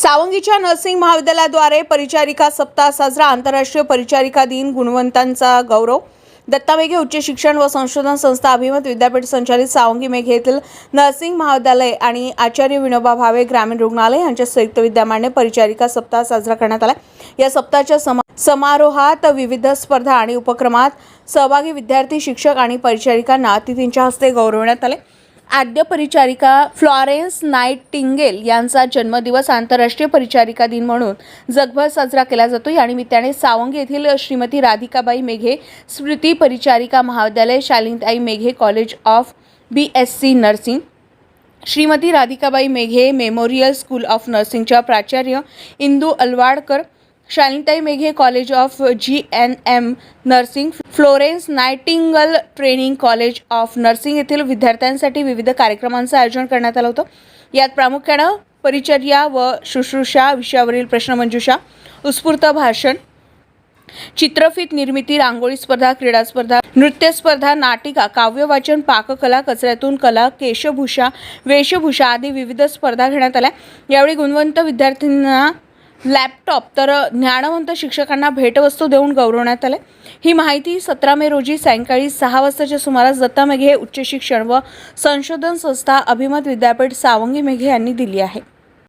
सावंगीच्या nursing महाविद्यालयाद्वारे परिचारिका सप्ताह साजरा आंतरराष्ट्रीय परिचारिका दिन गुणवंतांचा गौरव. दत्ता मेघे उच्च शिक्षण व संशोधन संस्था अभिमत विद्यापीठ संचालित सावंगी मेघे येथील नर्सिंग महाविद्यालय आणि आचार्य विनोबा भावे ग्रामीण रुग्णालय यांच्या संयुक्त विद्यमाने परिचारिका सप्ताह साजरा करण्यात आला. या सप्ताहाच्या समा समारोहात विविध स्पर्धा आणि उपक्रमात सहभागी विद्यार्थी शिक्षक आणि परिचारिकांना अतिथींच्या हस्ते गौरवण्यात आले. आद्य परिचारिका फ्लॉरेन्स नाईट टिंगेल यांचा जन्मदिवस आंतरराष्ट्रीय परिचारिका दिन म्हणून जगभर साजरा केला जातो या निमित्ताने सावंग येथील श्रीमती राधिकाबाई मेघे स्मृती परिचारिका महाविद्यालय Shalinitai Meghe college of B S C nursing Shrimati Radhikabai Meghe memorial school of नर्सिंगच्या प्राचार्य Indu Alwadkar Shalinitai Meghe college of G N M nursing Florence Nightingale training college of nursing येथील विद्यार्थ्यांसाठी विविध कार्यक्रमांचं आयोजन करण्यात आलं होतं. यात प्रामुख्यानं परिचर्या व शुश्रूषा विषयावरील प्रश्नमंजुषा उत्स्फूर्त भाषण चित्रफित निर्मिती रांगोळी स्पर्धा क्रीडा स्पर्धा नृत्य स्पर्धा नाटिका काव्यवाचन पाककला कचऱ्यातून कला केशभूषा वेशभूषा आदी विविध स्पर्धा घेण्यात आल्या. यावेळी गुणवंत विद्यार्थ्यांना लॅपटॉप तर ज्ञानवंत शिक्षकांना भेटवस्तू देऊन गौरवण्यात आले. ही माहिती सतरा मे रोजी सायंकाळी सहा वाजताच्या सुमारास दत्ता मेघे उच्च शिक्षण व संशोधन संस्था अभिमत विद्यापीठ सावंगी मेघे यांनी दिली आहे.